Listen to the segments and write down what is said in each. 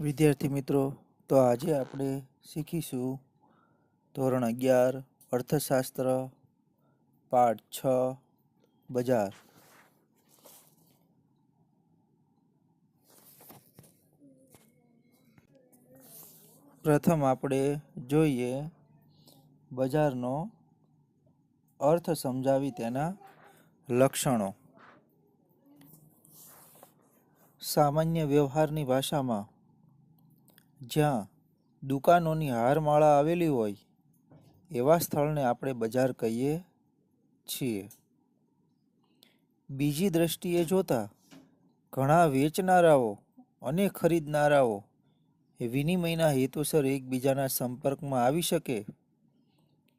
વિદ્યાર્થી મિત્રો, તો આજે આપણે શીખીશું ધોરણ અગિયાર, અર્થશાસ્ત્ર, પાઠ છ, બજાર. પ્રથમ આપણે જોઈએ બજારનો અર્થ સમજાવી તેના લક્ષણો. સામાન્ય વ્યવહારની ભાષામાં જ્યાં દુકાનોની હારમાળા આવેલી હોય એવા સ્થળને આપણે બજાર કહીએ છીએ. બીજી દ્રષ્ટિએ જોતા ઘણા વેચનારાઓ અને ખરીદનારાઓ વિનિમયના હેતુસર એકબીજાના સંપર્કમાં આવી શકે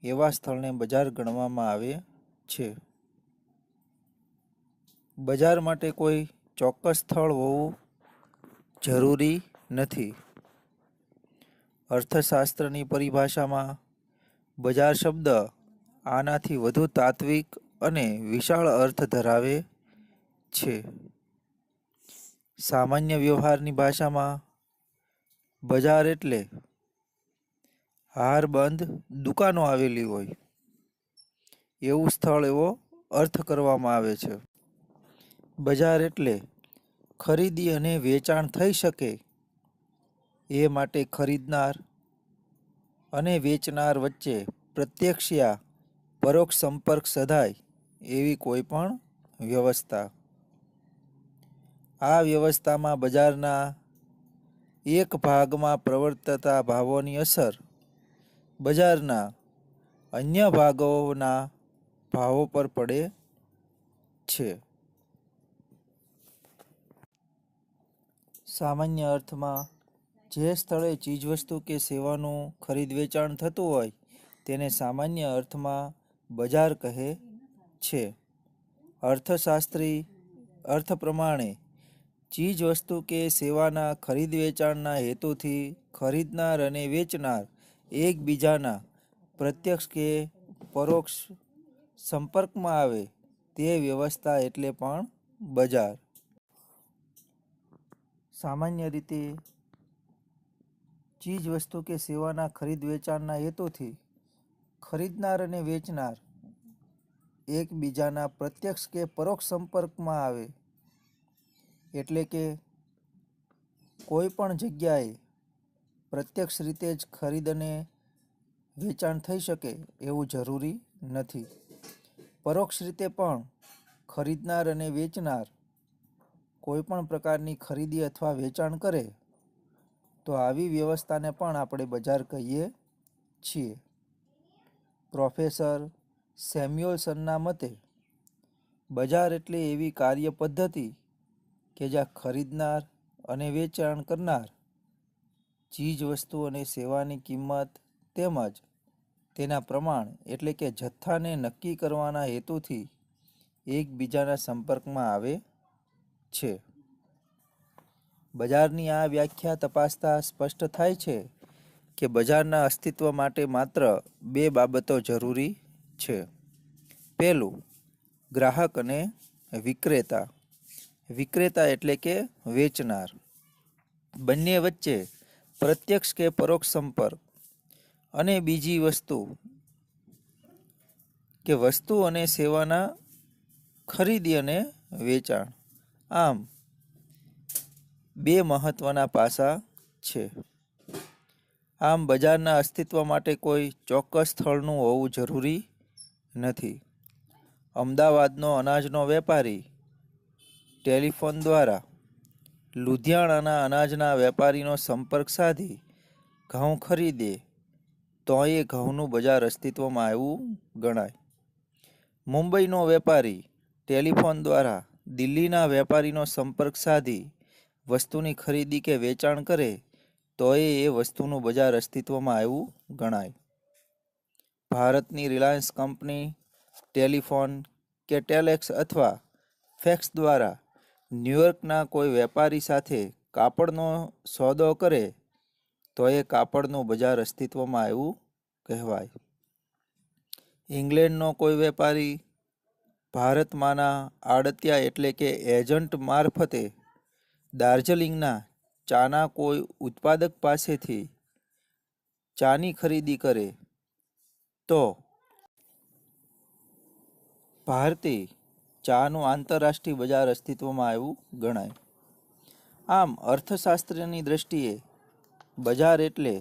એવા સ્થળને બજાર ગણવામાં આવે છે. બજાર માટે કોઈ ચોક્કસ સ્થળ હોવું જરૂરી નથી. અર્થશાસ્ત્રની પરિભાષામાં બજાર શબ્દ આનાથી વધુ તાત્વિક અને વિશાળ અર્થ ધરાવે છે. સામાન્ય વ્યવહારની ભાષામાં બજાર એટલે હારબંધ દુકાનો આવેલી હોય. એવું સ્થળ એવો અર્થ કરવામાં આવે છે. બજાર એટલે ખરીદી અને વેચાણ થઈ શકે એ માટે ખરીદનાર અને વેચનાર વચ્ચે પ્રત્યક્ષ યા પરોક્ષ સંપર્ક સધાય એવી કોઈ પણ વ્યવસ્થા. આ વ્યવસ્થામાં બજારના એક ભાગમાં પ્રવર્તતા ભાવોની અસર, બજારના અન્ય ભાગોના ભાવો પર પડે છે. સામાન્ય અર્થમાં જે સ્થળે ચીજવસ્તુ કે સેવાનું ખરીદ વેચાણ થતું હોય, તેને સામાન્ય અર્થમાં બજાર કહે છે. અર્થશાસ્ત્રી અર્થ પ્રમાણે, ચીજવસ્તુ કે સેવાના ખરીદ વેચાણના હેતુથી ખરીદનાર અને વેચનાર એકબીજાના પ્રત્યક્ષ કે પરોક્ષ સંપર્કમાં આવે તે વ્યવસ્થા એટલે પણ બજાર. સામાન્ય રીતે ચીજવસ્તુ કે સેવાના ખરીદ વેચાણના હેતુથી ખરીદનાર અને વેચનાર એકબીજાના પ્રત્યક્ષ કે પરોક્ષ સંપર્કમાં આવે. એટલે કે કોઈ પણ જગ્યાએ પ્રત્યક્ષ રીતે જ ખરીદ અને વેચાણ થઈ શકે એવું જરૂરી નથી. પરોક્ષ રીતે પણ ખરીદનાર અને વેચનાર કોઈ પણ પ્રકારની ખરીદી અથવા વેચાણ કરે તો આવી વ્યવસ્થાને પણ આપણે બજાર કહીએ છીએ. પ્રોફેસર સેમ્યુઅલસનના મતે, બજાર એટલે એવી કાર્ય પદ્ધતિ કે જ્યાં ખરીદનાર અને વેચાણ કરનાર ચીજ વસ્તુ અને સેવાની કિંમત તેમજ તેના પ્રમાણ એટલે કે જથ્થાને નક્કી કરવાના હેતુથી એકબીજાના સંપર્કમાં આવે છે. બજારની આ વ્યાખ્યા તપાસતા સ્પષ્ટ થાય છે કે બજારના અસ્તિત્વ માટે માત્ર બે બાબતો જરૂરી છે. પહેલું, ગ્રાહક અને વિક્રેતા. વિક્રેતા એટલે કે વેચનાર. બંને વચ્ચે પ્રત્યક્ષ કે પરોક્ષ સંપર્ક. અને બીજી વસ્તુ, કે વસ્તુ અને સેવાના ખરીદી અને વેચાણ. આમ બે મહત્વના પાસા છે. આમ બજારના અસ્તિત્વ માટે કોઈ ચોક્કસ સ્થળનું હોવું જરૂરી નથી. અમદાવાદનો અનાજનો વેપારી ટેલિફોન દ્વારા લુધિયાણાના અનાજના વેપારીનો સંપર્ક સાધી ઘઉં ખરીદે તો એ ઘઉંનું બજાર અસ્તિત્વમાં આવ્યું ગણાય. મુંબઈનો વેપારી ટેલિફોન દ્વારા દિલ્હીના વેપારીનો સંપર્ક સાધી વસ્તુની ખરીદી કે વેચાણ કરે, તોય એ વસ્તુનું બજાર અસ્તિત્વમાં આવ્યું ગણાય. ભારતની રિલાયન્સ કંપની, ટેલિફોન કે ટેલેક્સ અથવા ફેક્સ દ્વારા ન્યૂયોર્કના કોઈ વેપારી સાથે કાપડનો સોદો કરે તો એ કાપડનું બજાર અસ્તિત્વમાં આવ્યું કહેવાય. ઇંગ્લેન્ડનો કોઈ વેપારી ભારતમાંના આડતિયા એટલે કે એજન્ટ મારફતે દાર્જિલિંગના ચાના કોઈ ઉત્પાદક પાસેથી ચાની ખરીદી કરે તો ભારતે ચાનું આંતરરાષ્ટ્રીય બજાર અસ્તિત્વમાં આવ્યું ગણાય. આમ અર્થશાસ્ત્રની દ્રષ્ટિએ બજાર એટલે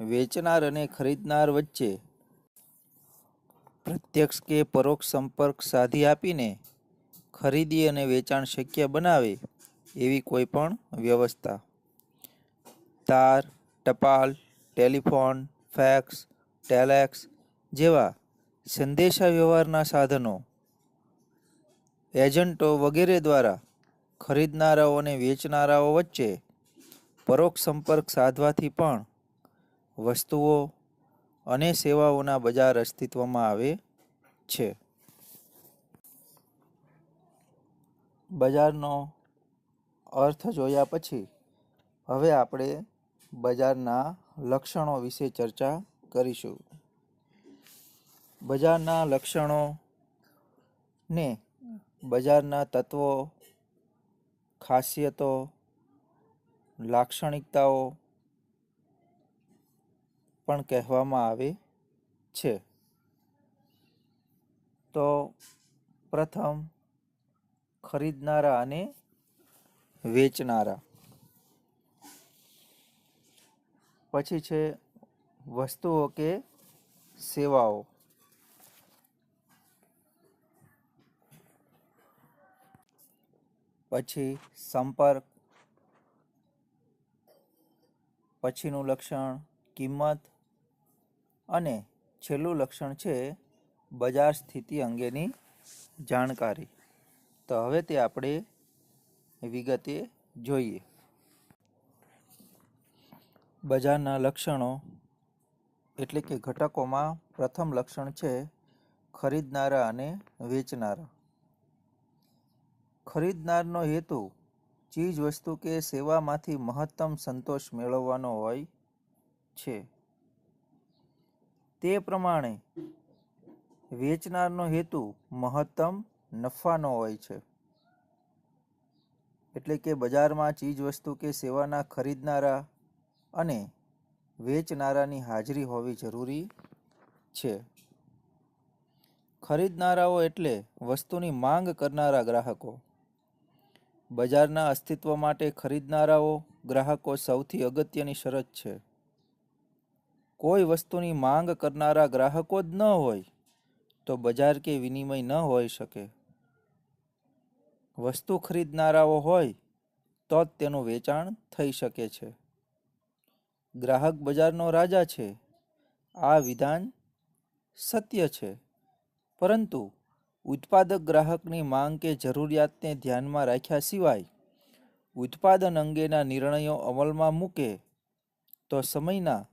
વેચનાર અને ખરીદનાર વચ્ચે પ્રત્યક્ષ કે પરોક્ષ સંપર્ક સાધી આપીને ખરીદી અને વેચાણ શક્ય બનાવે એવી કોઈ પણ વ્યવસ્થા. તાર, ટપાલ, ટેલિફોન, ફેક્સ, ટેલેક્સ જેવા સંદેશા વ્યવહારના સાધનો, એજન્ટો વગેરે દ્વારા ખરીદનારાઓ અને વેચનારાઓ વચ્ચે પરોક્ષ સંપર્ક સાધવાથી પણ વસ્તુઓ અને સેવાઓના બજાર અસ્તિત્વમાં આવે છે. બજારનો અર્થ જોયા પછી હવે આપણે બજારના લક્ષણો વિશે ચર્ચા કરીશું. બજારના લક્ષણો ને બજારના તત્વો, ખાસિયતો, લાક્ષણિકતાઓ પણ કહેવામાં આવે છે. તો પ્રથમ, ખરીદનારા અને વેચનારા. પછી છે વસ્તુઓ કે સેવાઓ. પછી સંપર્ક. પછીનું લક્ષણ કિંમત. અને છેલ્લું લક્ષણ છે બજાર સ્થિતિ અંગેની જાણકારી. તો હવે તે આપણે વિગતે જોઈએ. બજારના લક્ષણો એટલે કે ઘટકોમાં પ્રથમ લક્ષણ છે ખરીદનારા અને વેચનારા. ખરીદનારનો હેતુ ચીજ વસ્તુ કે સેવામાંથી મહત્તમ સંતોષ મેળવવાનો હોય છે. તે પ્રમાણે વેચનારનો હેતુ મહત્તમ નફાનો હોય છે. એટલે કે બજારમાં ચીજ વસ્તુ કે સેવાના ખરીદનારા અને વેચનારાની હાજરી હોવી જરૂરી છે. ખરીદનારાઓ એટલે વસ્તુની માંગ કરનારા ગ્રાહકો. બજારના અસ્તિત્વ માટે ખરીદનારાઓ ગ્રાહકો સૌથી અગત્યની શરત છે. કોઈ વસ્તુની માંગ કરનારા ગ્રાહકો જ ન હોય તો બજાર કે વિનિમય ન હોઈ શકે. વસ્તુ ખરીદનારાઓ હોય, તો જ તેનું વેચાણ થઈ શકે છે. ગ્રાહક બજારનો રાજા છે. આ વિધાન સત્ય છે. પરંતુ ઉત્પાદક ગ્રાહકની માંગ કે જરૂરિયાતને ધ્યાનમાં રાખ્યા સિવાય ઉત્પાદન અંગેના નિર્ણયો અમલમાં મૂકે, તો સમયના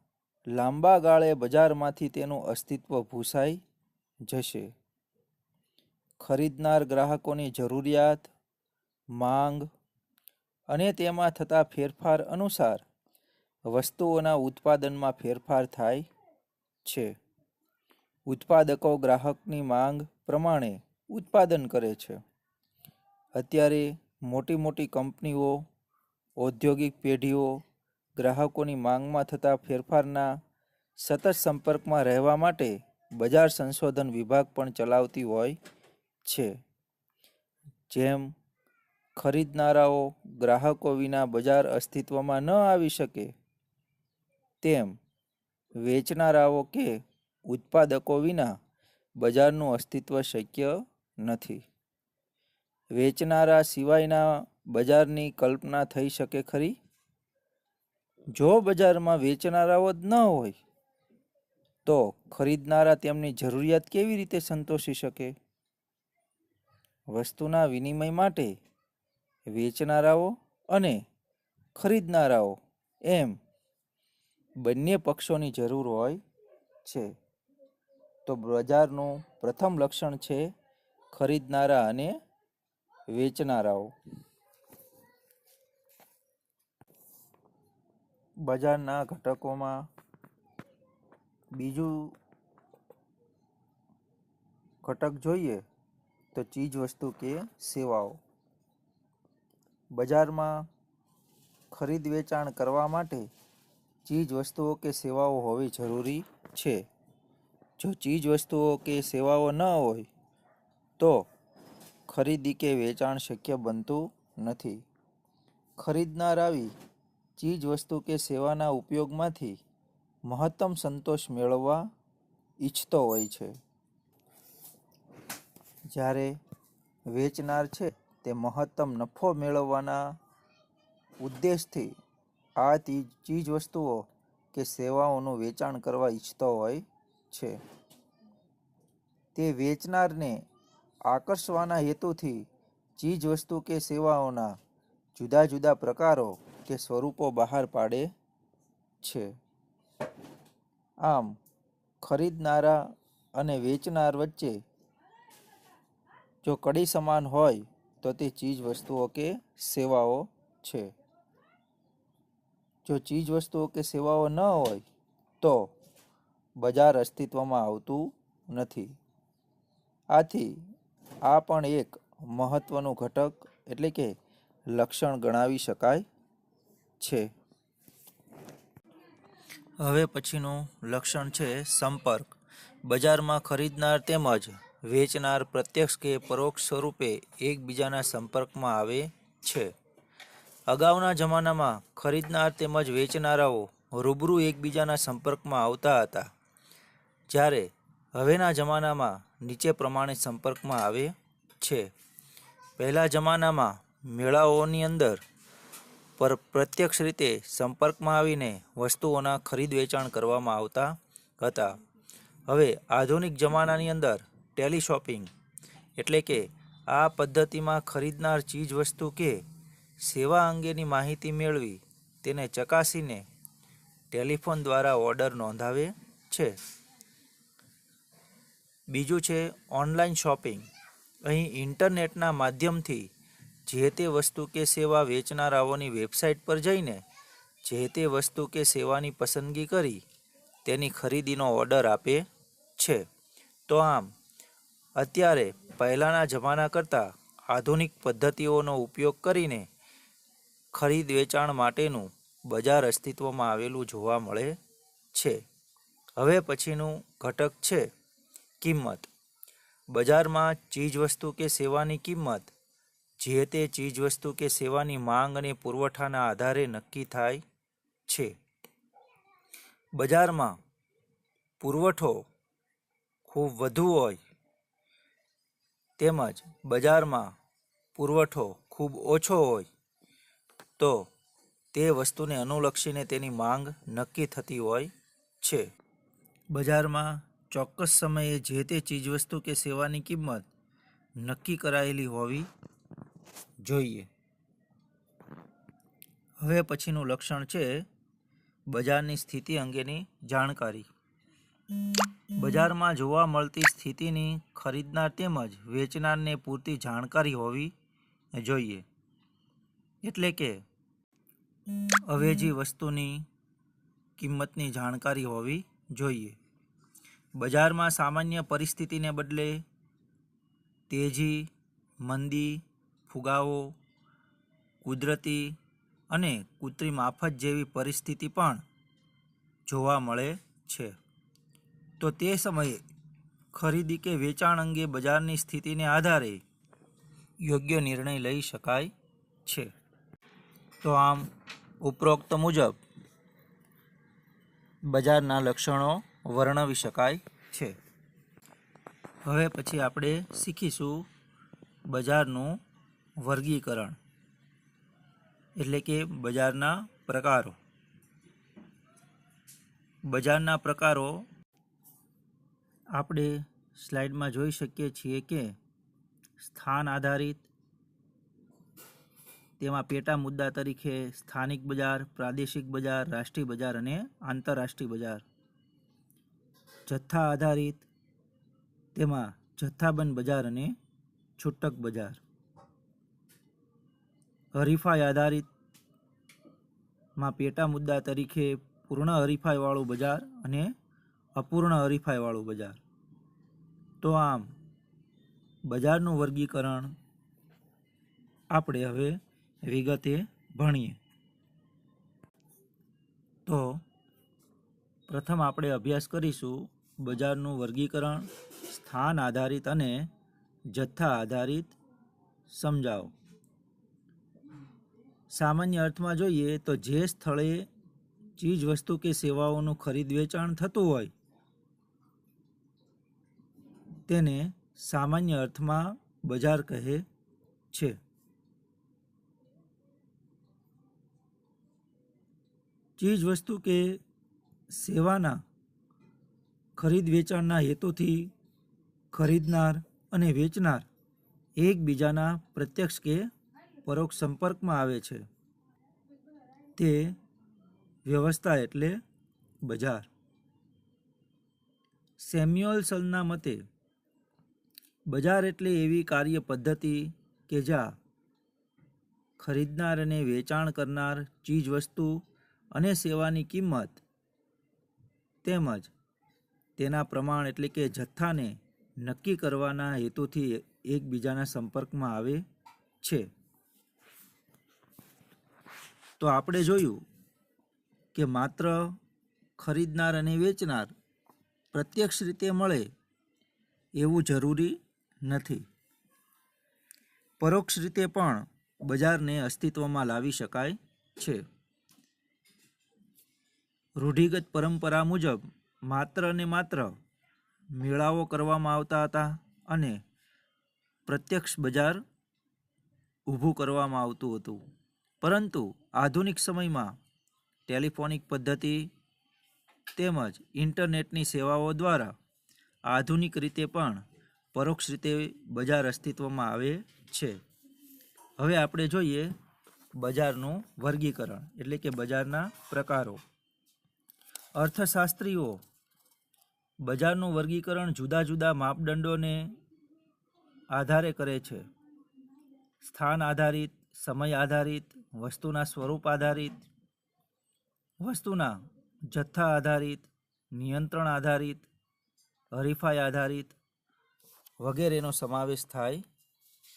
લાંબા ગાળે બજારમાંથી તેનું અસ્તિત્વ ભૂસાઈ જશે. ખરીદનાર ગ્રાહકોની જરૂરિયાત માંગ અને તેમાં થતા ફેરફાર અનુસાર વસ્તુઓના ઉત્પાદનમાં ફેરફાર થાય છે. ઉત્પાદકો ગ્રાહકની માંગ પ્રમાણે ઉત્પાદન કરે છે. અત્યારે મોટી મોટી કંપનીઓ, ઔદ્યોગિક પેઢીઓ ગ્રાહકોની માંગમાં થતા ફેરફારના સતત સંપર્કમાં રહેવા માટે બજાર સંશોધન વિભાગ પણ ચલાવતી હોય છે. જેમ ખરીદનારાઓ ગ્રાહકો વિના બજાર અસ્તિત્વમાં ન આવી શકે. તેમ વેચનારાઓ કે ઉત્પાદકો વિના બજારનું અસ્તિત્વ શક્ય નથી. વેચનારા સિવાયના બજારની કલ્પના થઈ શકે ખરી? જો બજારમાં વેચનારાઓ જ ન હોય, તો ખરીદનારા તેમની જરૂરિયાત કેવી રીતે સંતોષી શકે? વસ્તુના વિનિમય માટે વેચનારાઓ અને ખરીદનારાઓ. એમ બંને પક્ષોની જરૂર હોય છે. તો બજારનું પ્રથમ લક્ષણ છે ખરીદનારા અને વેચનારાઓ. બજારના ઘટકોમાં બીજું ઘટક જોઈએ તો ચીજ વસ્તુ કે સેવાઓ. બજારમાં ખરીદ વેચાણ કરવા માટે ચીજ વસ્તુઓ કે સેવાઓ હોવી જરૂરી છે. જો ચીજ વસ્તુઓ કે સેવાઓ ન હોય, તો ખરીદી કે વેચાણ શક્ય બનતું નથી. ખરીદનાર આવી ચીજ વસ્તુ કે સેવાના ઉપયોગમાંથી મહત્તમ સંતોષ મેળવવા ઈચ્છતો હોય છે. જ્યારે વેચનાર છે તે મહત્તમ નફો મેળવવાના ઉદ્દેશથી આ ચીજ વસ્તુઓ કે સેવાઓનું વેચાણ કરવા ઈચ્છતો હોય છે. તે વેચનારને આકર્ષવાના હેતુથી ચીજ વસ્તુ કે સેવાઓના જુદા જુદા પ્રકારો કે સ્વરૂપો બહાર પાડે છે. આમ, ખરીદનારા અને વેચનાર વચ્ચે જો કડી સમાન હોય તો તે ચીજ વસ્તુઓ કે સેવાઓ છે. જો ચીજ વસ્તુઓ કે સેવાઓ ન હોય, તો બજાર અસ્તિત્વમાં આવતું નથી. આથી આ પણ એક મહત્વનું ઘટક એટલે કે લક્ષણ ગણાવી શકાય છે. હવે પછીનું લક્ષણ છે સંપર્ક. બજારમાં ખરીદનાર તેમજ વેચનાર પ્રત્યક્ષ કે પરોક્ષ સ્વરૂપે એકબીજાના સંપર્કમાં આવે છે. અગાઉના જમાનામાં ખરીદનાર તેમજ વેચનારાઓ રૂબરૂ એકબીજાના સંપર્કમાં આવતા હતા. જ્યારે હવેના જમાનામાં નીચે પ્રમાણે સંપર્કમાં આવે છે. પહેલા જમાનામાં મેળાઓની અંદર પર પ્રત્યક્ષ રીતે સંપર્કમાં આવીને વસ્તુઓના ખરીદ વેચાણ કરવામાં આવતા હતા. હવે આધુનિક જમાનાની અંદર ટેલિશોપિંગ. એટલે કે આ પદ્ધતિમાં ખરીદનાર ચીજ વસ્તુ કે સેવા અંગેની માહિતી મેળવી તેને ચકાસીને ટેલિફોન દ્વારા ઓર્ડર નોંધાવે છે. બીજું છે ઓનલાઈન શોપિંગ. અહીં ઇન્ટરનેટના માધ્યમથી જે તે વસ્તુ કે સેવા વેચનારાઓની વેબસાઇટ પર જઈને જે તે વસ્તુ કે સેવાની પસંદગી કરી તેની ખરીદીનો ઓર્ડર આપે છે. તો આમ અત્યારે પહેલાંના જમાના કરતાં આધુનિક પદ્ધતિઓનો ઉપયોગ કરીને ખરીદ વેચાણ માટેનું બજાર અસ્તિત્વમાં આવેલું જોવા મળે છે. હવે પછીનું ઘટક છે કિંમત. બજારમાં ચીજવસ્તુ કે સેવાની કિંમત, જે તે ચીજવસ્તુ કે સેવાની માંગ અને પુરવઠાના આધારે નક્કી થાય છે. બજારમાં પુરવઠો ખૂબ વધુ હોય તેમજ બજારમાં પુરવઠો ખૂબ ઓછો હોય, તો તે વસ્તુને અનુલક્ષીને તેની માંગ નક્કી થતી હોય છે. બજારમાં ચોક્કસ સમયે જે તે ચીજવસ્તુ કે સેવાની કિંમત નક્કી કરાયેલી હોવી જોઈએ. હવે પછીનું લક્ષણ છે બજારની સ્થિતિ અંગેની જાણકારી. બજારમાં જોવા મળતી સ્થિતિની ખરીદનાર તેમજ વેચનારને પૂરતી જાણકારી હોવી જોઈએ. એટલે કે, અવેજી વસ્તુની કિંમતની જાણકારી હોવી જોઈએ. બજારમાં સામાન્ય પરિસ્થિતિને બદલે તેજી, મંદી, ફુગાવો, કુદરતી અને કૃત્રિમ આફત જેવી પરિસ્થિતિ પણ જોવા મળે છે. તો તે સમયે ખરીદી કે વેચાણ અંગે બજારની સ્થિતિને આધારે યોગ્ય નિર્ણય લઈ શકાય છે. તો આમ ઉપરોક્ત મુજબ બજારના લક્ષણો વર્ણવી શકાય છે. હવે પછી આપણે શીખીશું બજારનું વર્ગીકરણ, એટલે કે બજારના પ્રકારો. બજારના પ્રકારો આપણે સ્લાઇડમાં જોઈ શકીએ છીએ કે સ્થાન આધારિત તેમાં પેટા મુદ્દા તરીકે સ્થાનિક બજાર, પ્રાદેશિક બજાર, રાષ્ટ્રીય બજાર અને આંતરરાષ્ટ્રીય બજાર. જથ્થા આધારિત તેમાં જથ્થાબંધ બજાર અને છૂટક બજાર. હરીફાઈ આધારિતમાં પેટા મુદ્દા તરીકે પૂર્ણ હરીફાઈવાળું બજાર અને અપૂર્ણ હરીફાઈવાળું બજાર. તો આમ, બજારનું વર્ગીકરણ આપણે હવે વિગતે ભણીએ. તો, પ્રથમ આપણે અભ્યાસ કરીશું બજારનું વર્ગીકરણ, સ્થાન આધારિત અને જથ્થા આધારિત સમજાવો. સામાન્ય અર્થમાં જોઈએ તો જે સ્થળે ચીજ વસ્તુ કે સેવાઓનું ખરીદ વેચાણ થતું હોય તેને સામાન્ય અર્થમાં બજાર કહે છે. ચીજ વસ્તુ કે સેવાના, ખરીદ વેચાણના હેતુથી ખરીદનાર અને વેચનાર એકબીજાના પ્રત્યક્ષ કે પરોક્ષ સંપર્કમાં આવે છે. તે વ્યવસ્થા એટલે બજાર. સેમ્યુઅલસનના મતે બજાર એટલે એવી કાર્ય પદ્ધતિ કે જ્યાં ખરીદનાર અને વેચાણ કરનાર ચીજ વસ્તુ અને સેવાની કિંમત તેમજ તેના પ્રમાણ એટલે કે જથ્થાને નક્કી કરવાના હેતુથી એકબીજાના સંપર્કમાં આવે છે. તો આપણે જોયું કે માત્ર ખરીદનાર અને વેચનાર પ્રત્યક્ષ રીતે મળે એવું જરૂરી નથી. પરોક્ષ રીતે પણ બજારને અસ્તિત્વમાં લાવી શકાય છે. રૂઢિગત પરંપરા મુજબ માત્ર ને માત્ર મેળાઓ કરવામાં આવતા હતા અને પ્રત્યક્ષ બજાર ઊભું કરવામાં આવતું હતું. પરંતુ આધુનિક સમયમાં ટેલિફોનિક પદ્ધતિ તેમજ ઇન્ટરનેટની સેવાઓ દ્વારા આધુનિક રીતે પણ પરોક્ષ રીતે બજાર અસ્તિત્વમાં આવે છે. હવે આપણે જોઈએ બજારનું વર્ગીકરણ, એટલે કે બજારના પ્રકારો. અર્થશાસ્ત્રીઓ, બજારનું વર્ગીકરણ જુદા જુદા માપદંડોને આધારે કરે છે. સ્થાન આધારિત, સમય આધારિત, વસ્તુના સ્વરૂપ આધારિત, વસ્તુના જથ્થા આધારિત, નિયંત્રણ આધારિત, હરીફાઈ આધારિત વગેરેનો સમાવેશ થાય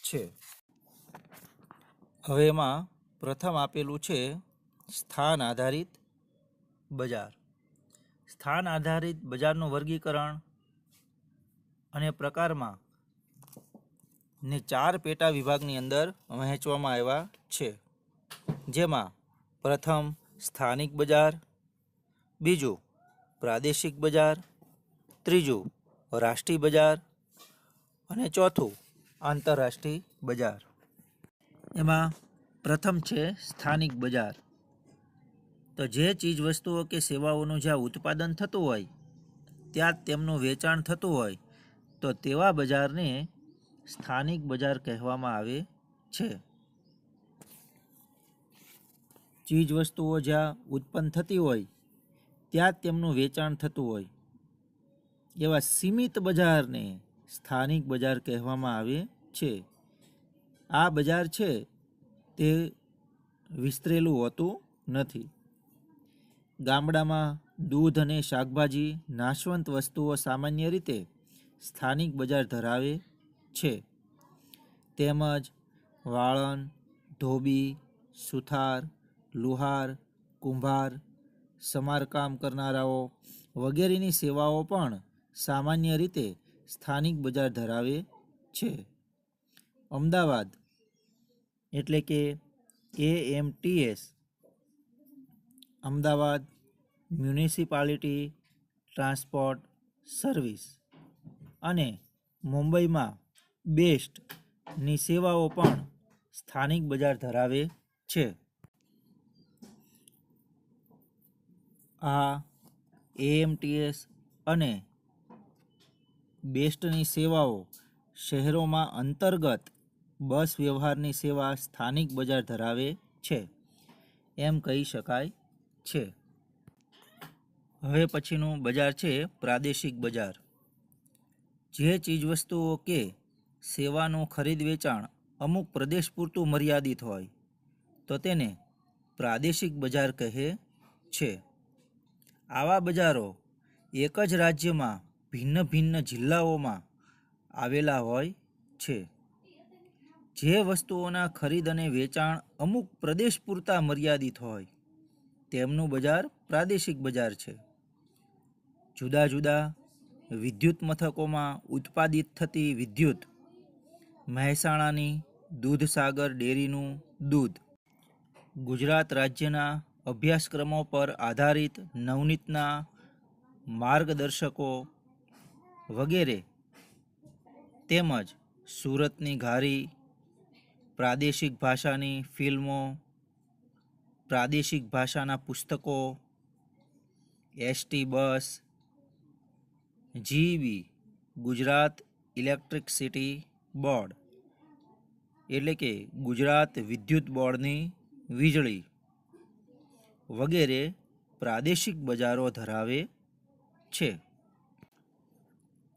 છે. હવે એમાં પ્રથમ આપેલું છે સ્થાન આધારિત બજાર. સ્થાન આધારિત બજારનું વર્ગીકરણ અને પ્રકારમાં ને ચાર પેટા વિભાગની અંદર વહેંચવામાં આવ્યા છે. જેમાં પ્રથમ સ્થાનિક બજાર, બીજું પ્રાદેશિક બજાર, ત્રીજું રાષ્ટ્રીય બજાર અને ચોથું, આંતરરાષ્ટ્રીય બજાર. એમાં પ્રથમ છે સ્થાનિક બજાર. તો જે ચીજ વસ્તુઓ કે સેવાઓનું જ્યાં ઉત્પાદન થતું હોય, ત્યાં તેમનું વેચાણ થતું હોય, તો તેવા બજારને સ્થાનિક બજાર કહેવામાં આવે છે. ચીજ વસ્તુઓ જ્યાં ઉત્પન્ન થતી હોય, ત્યાં તેમનું વેચાણ થતું હોય. એવા સીમિત બજારને સ્થાનિક બજાર કહેવામાં આવે છે. આ બજાર છે તે વિસ્તરેલું હોતું નથી. ગામડામાં દૂધ અને શાકભાજી નાશવંત વસ્તુઓ સામાન્ય રીતે સ્થાનિક બજાર ધરાવે છે. તેમજ વાળન ધોબી, સુથાર, લુહાર, કુંભાર, સમારકામ કરનારાઓ વગેરેની સેવાઓ પણ સામાન્ય રીતે સ્થાનિક બજાર ધરાવે છે. અમદાવાદ એટલે કે એ AMTS Ahmedabad municipality transport service. અને મુંબઈમાં બેસ્ટની સેવાઓ પણ સ્થાનિક બજાર ધરાવે છે. આ એએમટીએસ અને બેસ્ટની સેવાઓ શહેરોમાં અંતર્ગત બસ વ્યવહારની સેવા સ્થાનિક બજાર ધરાવે છે. એમ કહી શકાય છે. હવે પછીનું બજાર છે પ્રાદેશિક બજાર. જે ચીજવસ્તુઓ કે સેવાનું ખરીદ વેચાણ અમુક પ્રદેશ પૂરતું મર્યાદિત હોય, તો તેને પ્રાદેશિક બજાર કહે છે. આવા બજારો એક જ રાજ્યમાં ભિન્ન ભિન્ન જિલ્લાઓમાં આવેલા હોય છે. જે વસ્તુઓના ખરીદ અને વેચાણ અમુક પ્રદેશ પૂરતા મર્યાદિત હોય. તેમનું બજાર પ્રાદેશિક બજાર છે. જુદા જુદા વિદ્યુત મથકોમાં ઉત્પાદિત થતી વિદ્યુત, મહેસાણાની દૂધસાગર ડેરીનું દૂધ, ગુજરાત રાજ્યના અભ્યાસક્રમો પર આધારિત નવનીતના માર્ગદર્શકો વગેરે. તેમજ સુરતની ઘારી, પ્રાદેશિક ભાષાની ફિલ્મો, પ્રાદેશિક ભાષાના પુસ્તકો, ST bus GB Gujarat electricity board, એટલે કે ગુજરાત વિદ્યુત બોર્ડની વીજળી વગેરે પ્રાદેશિક બજારો ધરાવે છે.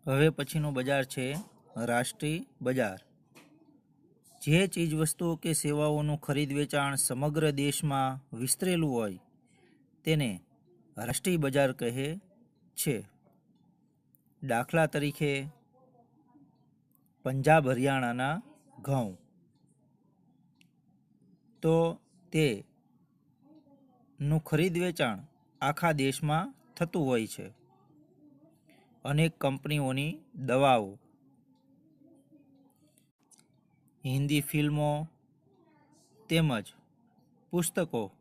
હવે પછીનું બજાર છે રાષ્ટ્રીય બજાર. જે ચીજવસ્તુઓ કે સેવાઓનું ખરીદ વેચાણ સમગ્ર દેશમાં વિસ્તરેલું હોય, તેને રાષ્ટ્રીય બજાર કહે છે. દાખલા તરીકે, પંજાબ હરિયાણાના ઘઉં. તો તે નું ખરીદ વેચાણ આખા દેશમાં થતું હોય છે. અનેક કંપનીઓની દવાઓ. હિન્દી ફિલ્મો તેમજ પુસ્તકો.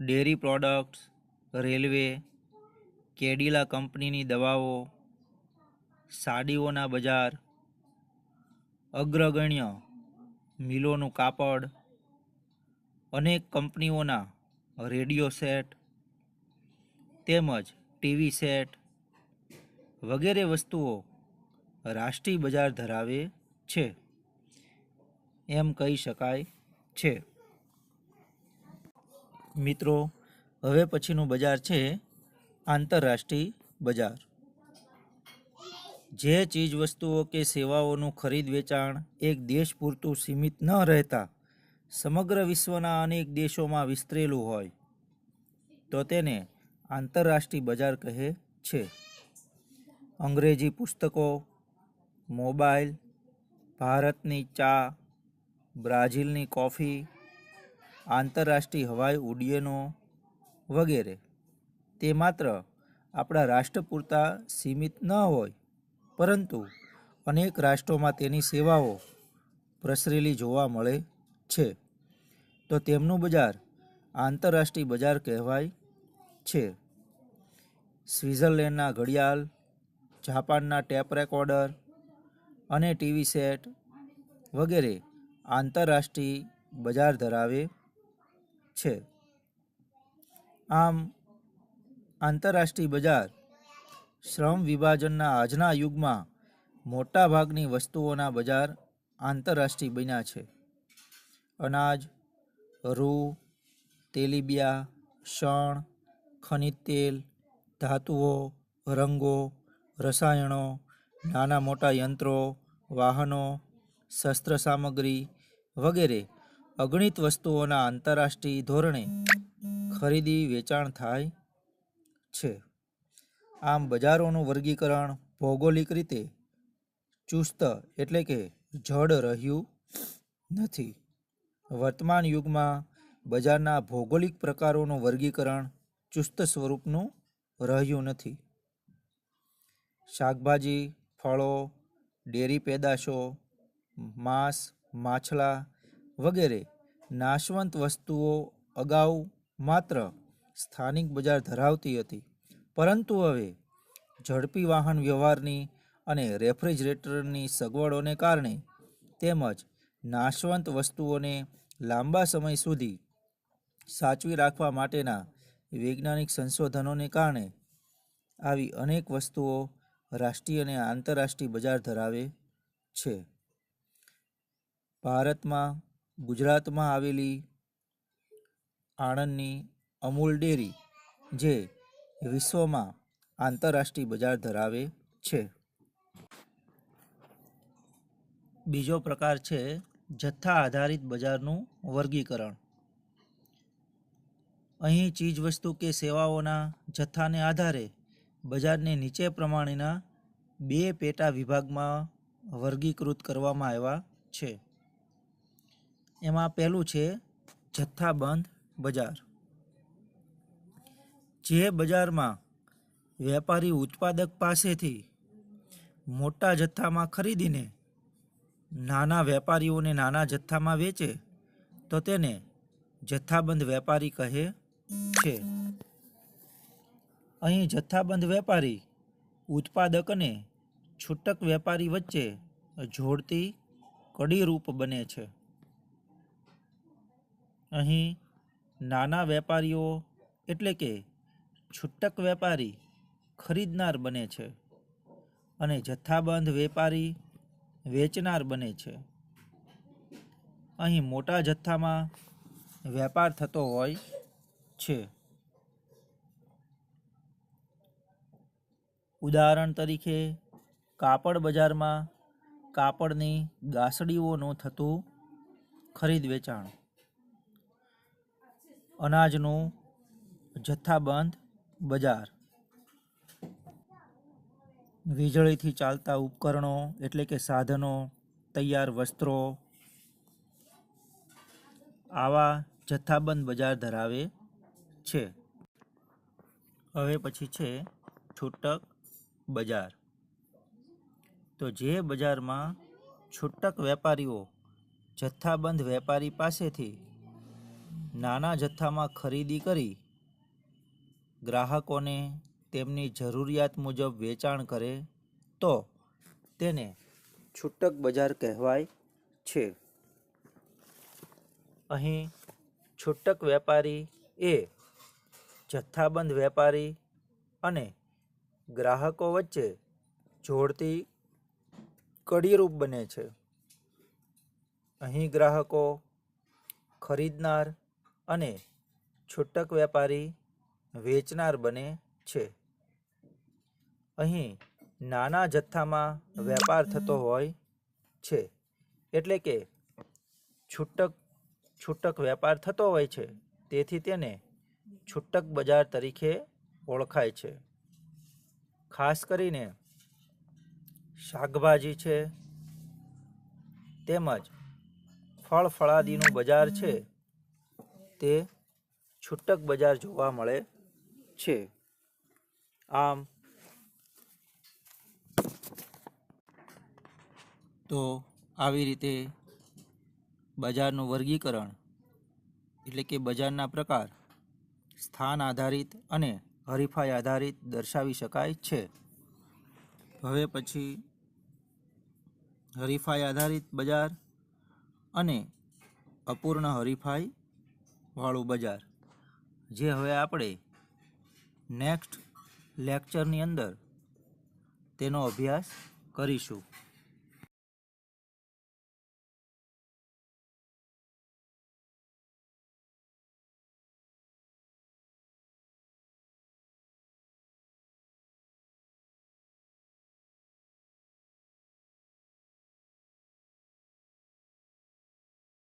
ડેરી પ્રોડક્ટ્સ, રેલવે, કેડિલા કંપનીની દવાઓ, સાડીઓના બજાર, અગ્રગણ્ય, મિલોનું કાપડ, અનેક કંપનીઓના રેડિયો સેટ તેમજ ટીવી સેટ વગેરે વસ્તુઓ રાષ્ટ્રીય બજાર ધરાવે છે. એમ કહી શકાય છે. મિત્રો, હવે પછીનું બજાર છે આંતરરાષ્ટ્રીય બજાર. જે ચીજ વસ્તુઓ કે સેવાઓનું ખરીદ વેચાણ એક દેશ પૂરતું સીમિત ન રહેતા સમગ્ર વિશ્વના અનેક દેશોમાં વિસ્તરેલું હોય, તો તેને આંતરરાષ્ટ્રીય બજાર કહે છે. અંગ્રેજી પુસ્તકો, મોબાઈલ, ભારતની ચા, બ્રાઝિલની કોફી, આંતરરાષ્ટ્રીય હવાઈ ઉડ્ડયનો વગેરે. તે માત્ર આપણા રાષ્ટ્ર પૂરતા સીમિત ન હોય, પરંતુ અનેક રાષ્ટ્રોમાં તેની સેવાઓ પ્રસરેલી જોવા મળે છે. તો તેમનું બજાર આંતરરાષ્ટ્રીય બજાર કહેવાય છે. સ્વિટ્ઝરલેન્ડના ઘડિયાળ, જાપાનના ટેપ રેકોર્ડર અને ટીવી સેટ વગેરે આંતરરાષ્ટ્રીય બજાર ધરાવે છે. આમ, આંતરરાષ્ટ્રીય બજાર શ્રમ વિભાજનના આજના યુગમાં મોટાભાગની વસ્તુઓના બજાર આંતરરાષ્ટ્રીય બન્યા છે. અનાજ, રૂ, તેલીબિયા, શણ ખનિજ તેલ, ધાતુઓ, રંગો, રસાયણો, નાના મોટા યંત્રો, વાહનો, શસ્ત્ર સામગ્રી વગેરે અગણિત વસ્તુઓના આંતરરાષ્ટ્રીય ધોરણે ખરીદી વેચાણ થાય છે. આમ બજારોનું વર્ગીકરણ ભૌગોલિક રીતે ચુસ્ત એટલે કે જડ રહ્યું નથી. વર્તમાન યુગમાં બજારના ભૌગોલિક પ્રકારોનું વર્ગીકરણ ચુસ્ત સ્વરૂપનું રહ્યું નથી. શાકભાજી, ફળો, ડેરી પેદાશો, માંસ, માછલા વગેરે નાશવંત વસ્તુઓ અગાઉ માત્ર સ્થાનિક બજાર ધરાવતી હતી. પરંતુ હવે ઝડપી વાહન વ્યવહારની અને રેફ્રિજરેટરની સગવડોને કારણે તેમજ નાશવંત વસ્તુઓને લાંબા સમય સુધી સાચવી રાખવા માટેના વૈજ્ઞાનિક સંશોધનોને કારણે આવી અનેક વસ્તુઓ રાષ્ટ્રીય અને આંતરરાષ્ટ્રીય બજાર ધરાવે છે. ભારતમાં, ગુજરાતમાં આવેલી આણંદની અમૂલ ડેરી જે વિશ્વમાં આંતરરાષ્ટ્રીય બજાર ધરાવે છે. બીજો પ્રકાર છે જથ્થા આધારિત બજારનું વર્ગીકરણ. અહીં ચીજવસ્તુ કે સેવાઓના જથ્થાને આધારે બજારને નીચે પ્રમાણેના બે પેટા વિભાગમાં વર્ગીકૃત કરવામાં આવ્યા છે. એમાં પહેલું છે જથ્થાબંધ બજાર. જે બજારમાં વેપારી ઉત્પાદક પાસેથી મોટા જથ્થામાં ખરીદીને નાના વેપારીઓને નાના જથ્થામાં વેચે તો તેને જથ્થાબંધ વેપારી કહે છે અહીં જથ્થાબંધ વેપારી ઉત્પાદક અને છૂટક વેપારી વચ્ચે જોડતી કડીરૂપ બને છે. અહીં નાના વેપારીઓ એટલે કે છૂટક વેપારી ખરીદનાર બને છે અને જથ્થાબંધ વેપારી વેચનાર બને છે. અહીં મોટા જથ્થામાં વેપાર થતો હોય છે. ઉદાહરણ તરીકે, કાપડ બજારમાં કાપડની ગાસડીઓનું થતું ખરીદ વેચાણ. અનાજનું જથ્થાબંધ બજાર. વીજળીથી ચાલતા ઉપકરણો એટલે કે સાધનો, તૈયાર વસ્ત્રો. આવા જથ્થાબંધ બજાર ધરાવે છે. હવે પછી છે છૂટક બજાર. તો જે બજારમાં છૂટક વેપારીઓ જથ્થાબંધ વેપારી પાસેથી નાના જથ્થામાં ખરીદી કરી ગ્રાહકોને તેમની જરૂરિયાત મુજબ વેચાણ કરે, તો તેને છૂટક બજાર કહેવાય છે. અહીં છૂટક વેપારી એ જથ્થાબંધ વેપારી અને ગ્રાહકો વચ્ચે જોડતી કડીરૂપ બને છે. અહીં ગ્રાહકો, ખરીદનાર અને છૂટક વેપારી વેચનાર બને છે. અહીં નાના જથ્થામાં વેપાર થતો હોય છે એટલે કે છૂટક છૂટક વેપાર થતો હોય છે. તેથી તેને છૂટક બજાર તરીકે ઓળખાય છે. ખાસ કરીને શાકભાજી છે, તેમજ ફળ ફળાદીનું બજાર છે, તે છૂટક બજાર જોવા મળે છે. આમ તો આવી રીતે બજારનું વર્ગીકરણ એટલે કે બજારના પ્રકાર સ્થાન આધારિત અને હરીફાઈ આધારિત દર્શાવી શકાય છે. હવે પછી હરીફાઈ આધારિત બજાર અને અપૂર્ણ હરીફાઈ વાળું બજાર, જે હવે આપણે નેક્સ્ટ લેક્ચરની અંદર તેનો અભ્યાસ કરીશું.